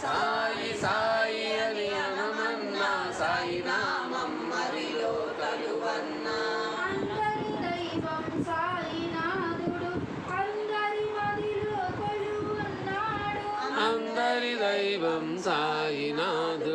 సాయి సాయి అని అనమన్నా సాయి నామం మరిలో కలువన్నా అందరి దైవం సాయినాథుడు